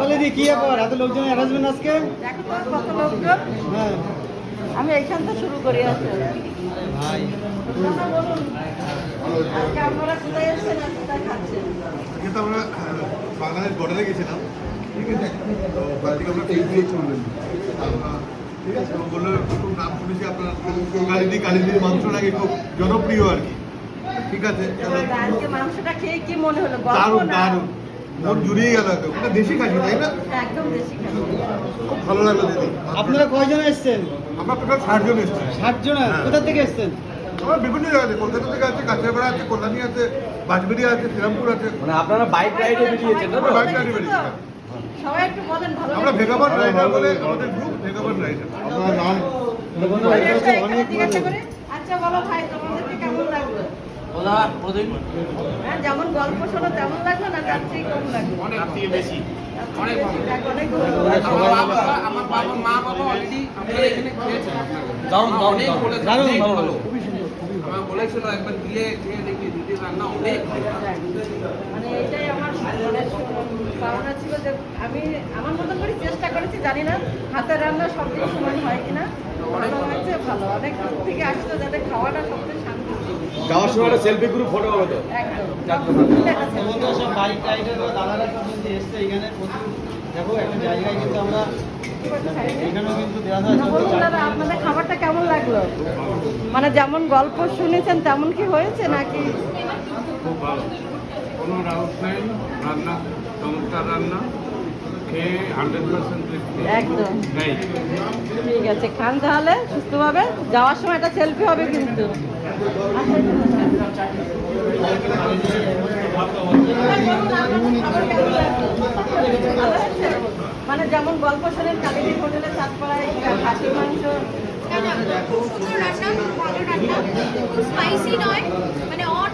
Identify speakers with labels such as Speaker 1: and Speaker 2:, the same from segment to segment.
Speaker 1: বলে দি কি ব্যাপার? এত লোকজন অ্যারেঞ্জমেন্ট আজকে?
Speaker 2: দেখো তো কত লোকজন।
Speaker 1: হ্যাঁ।
Speaker 2: আমি এইখান থেকে শুরু করি
Speaker 1: ভাই।
Speaker 2: আজকে কোথায় এসেছেন আর কোথায় খাচ্ছেন?
Speaker 3: কিন্তু আমরা আহ, বাংলাদেশ বর্ডারে গেছিলাম। ঠিক আছে? তো আমরা ট্রেন দিয়ে চললেন ঠিক আছে? তো খুব নাম শুনেছি আপনার কালিদি কালিদির মাংস নাকি খুব জনপ্রিয় আর কি। ঠিক আছে?
Speaker 2: এবার আজকে মাংসটা খেয়ে কি মনে
Speaker 3: দারুণ দারুণ। মন জুড়িয়ে গেল একদম ওটা দেশি খাসি তাই না?
Speaker 2: একদম দেশি খাবার
Speaker 3: খুব ভালো লাগল দিদি।
Speaker 1: আপনারা কয়জন এসেছেন?
Speaker 3: আমরা টোটাল ষাট জন এসেছি।
Speaker 1: ষাট জন
Speaker 3: হ্যাঁ।
Speaker 1: কোথা থেকে এসেছেন?
Speaker 3: আমার বিভিন্ন জায়গাতে কলকাতা থেকে আছে কাঁচরাপাড়া আছে কল্যাণী আছে বাজবেড়ি আছে শ্রীরামপুর আছে।
Speaker 4: মানে আপনারা বাইক রাইডে বেরিয়েছেন না
Speaker 3: বাইক রাইডে বেরিয়েছি।
Speaker 2: সবাই একটু বলেন ভালো
Speaker 3: আমরা ভেগাবান রাইডার বলে আমাদের গ্রুপ ভেগাবান রাইডার
Speaker 1: নাম
Speaker 2: অনেক আচ্ছা বলো ভাই তোমাদেরকে কেমন লাগল? হ্যাঁ যেমন গল্প শোনো তেমন লাগল।
Speaker 5: বলেছিল একবার গিয়ে খেয়ে দেখি দিদি রান্না অনেক
Speaker 2: মানে এটাই আমার ছিল যে আমি আমার মতন করে চেষ্টা করেছি জানি না হাতের রান্না সব দিন সমান হয় কিনা। ভালো অনেক দূর থেকে আসতো যাতে খাওয়াটা সবচেয়ে শান্তি ছিল।
Speaker 4: যাওয়ার সময় একটা সেলফি গ্রুপ ফটো হবে তো।
Speaker 1: সব বাইক রাইডার দাদারা সব কিন্তু এসছে এখানে প্রচুর দেখো একটা জায়গায় কিন্তু আমরা এখানেও কিন্তু দেওয়া
Speaker 2: বলুন দাদা আপনাদের খাবারটা কেমন লাগল মানে যেমন গল্প শুনেছেন তেমন কি হয়েছে নাকি?
Speaker 6: খুব ভালো। কোনো ডাউট নেই। রান্না চমৎকার রান্না।
Speaker 2: একদম। ঠিক আছে খান তাহলে সুস্থভাবে। যাওয়ার সময় একটা সেলফি হবে কিন্তু। মানে যেমন গল্প শোনেন কালিদি হোটেলে চাঁদপাড়ায় খাসির মাংস।
Speaker 7: খুব সুন্দর রান্না ভালো রান্না। খুব স্পাইসি নয় মানে অন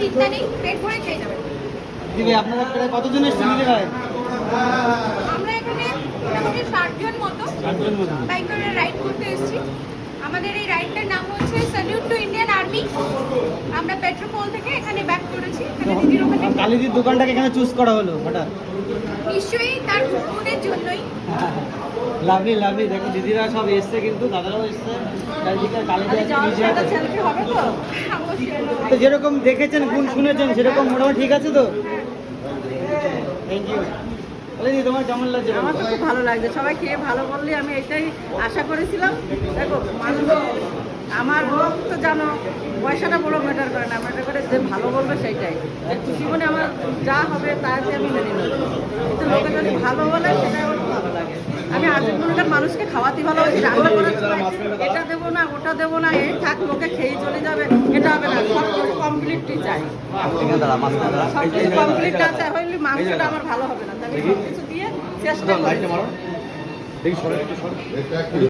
Speaker 7: চিন্তা নেই পেট ভরে খেয়ে যাবেন।
Speaker 1: দিদি আপনারা প্রায় কতজন এসছেন দিদি ভাই?
Speaker 7: আমরা এখানে মোটামুটি ষাটজন মতো বাইক করে রাইড করতে এসেছি। আমাদের এই রাইডটার নাম হচ্ছে স্যালিউট টু থেকে এখানে ব্যাক করেছি এখানে দিদির ওখানে।
Speaker 1: কালিদির দোকানটাকে এখানে চুজ করা হলো হঠাৎ?
Speaker 7: নিশ্চয়ই তার জন্যই।
Speaker 1: লাভলি লাভলি দেখো দিদিরা সব এসছে কিন্তু দাদারাও এসছে। চারিদিকে কালিদি
Speaker 2: হবে তো?
Speaker 1: তো যেরকম দেখেছেন গুণ শুনেছেন সেরকম মোটামুটি ঠিক আছে তো? থ্যাংক ইউ তোমার কেমন লাগছে
Speaker 2: আমার তো খুব ভালো লাগছে। সবাই খেয়ে ভালো বললে আমি এটাই আশা করেছিলাম। দেখো মানুষ আমার লোক তো জানো পয়সাটা বড় ম্যাটার করে না। ম্যাটার করে যে ভালো বলবে সেইটাই। খুশি মনে আমার যা হবে তাতে আমি মেনে নেব। কিন্তু লোকে যদি ভালো বলে, সেটাই আমার ভালো লাগে। আমি আজীব মনে মানুষকে খাওয়াতে ভালোবাসি, রান্না করার এটা দেবো না, ওটা দেবো না, এই থাক, লোকে খেয়ে চলে যাবে, এটা হবে না, সব কিছু কমপ্লিটলি চাই। সব কিছু কমপ্লিট না চাই হইলে মাংসটা আমার ভালো হবে না। তবে সব কিছু দিয়ে চেষ্টা করি।